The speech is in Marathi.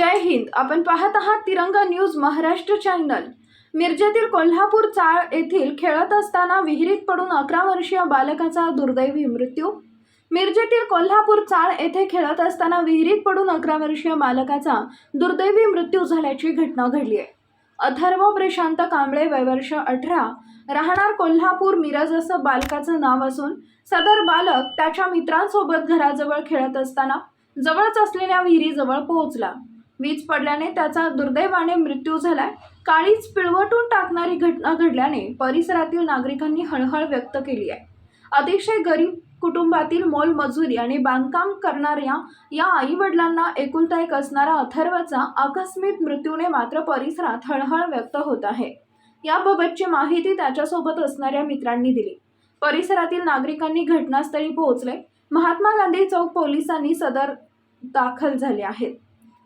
हिंद. आपण पाहत आहात तिरंगा न्यूज महाराष्ट्र चॅनल. मिरजेतील कोल्हापूर चाळ येथील खेळत असताना विहिरीत पडून अकरा वर्षीय बालकाचा दुर्दैवी मृत्यू. मिरजेतील कोल्हापूर चाळ येथे खेळत असताना विहिरीत पडून अकरा वर्षीय बालकाचा दुर्दैवी मृत्यू झाल्याची घटना घडली आहे. अथर्व प्रशांत कांबळे वयवर्ष अठरा. राहणार कोल्हापूर मिरज असं बालकाचं नाव असून सदर बालक त्याच्या मित्रांसोबत घराजवळ खेळत असताना जवळच असलेल्या विहिरीजवळ पोहोचला. वीज पडल्याने त्याचा दुर्दैवाने मृत्यू झालाय. काळीच पिळवटून टाकणारी घटना घडल्याने परिसरातील नागरिकांनी हळहळ व्यक्त केली आहे. अतिशय गरीब कुटुंबातील मोलमजुरी आणि बांधकाम करणाऱ्या या आई वडिलांना एकुलता एक असणारा अथर्वचा आकस्मिक मृत्यूने मात्र परिसरात हळहळ व्यक्त होत आहे. याबाबतची माहिती त्याच्यासोबत असणाऱ्या मित्रांनी दिली. परिसरातील नागरिकांनी घटनास्थळी पोहोचले. महात्मा गांधी चौक पोलिसांनी सदर दाखल झाले आहेत.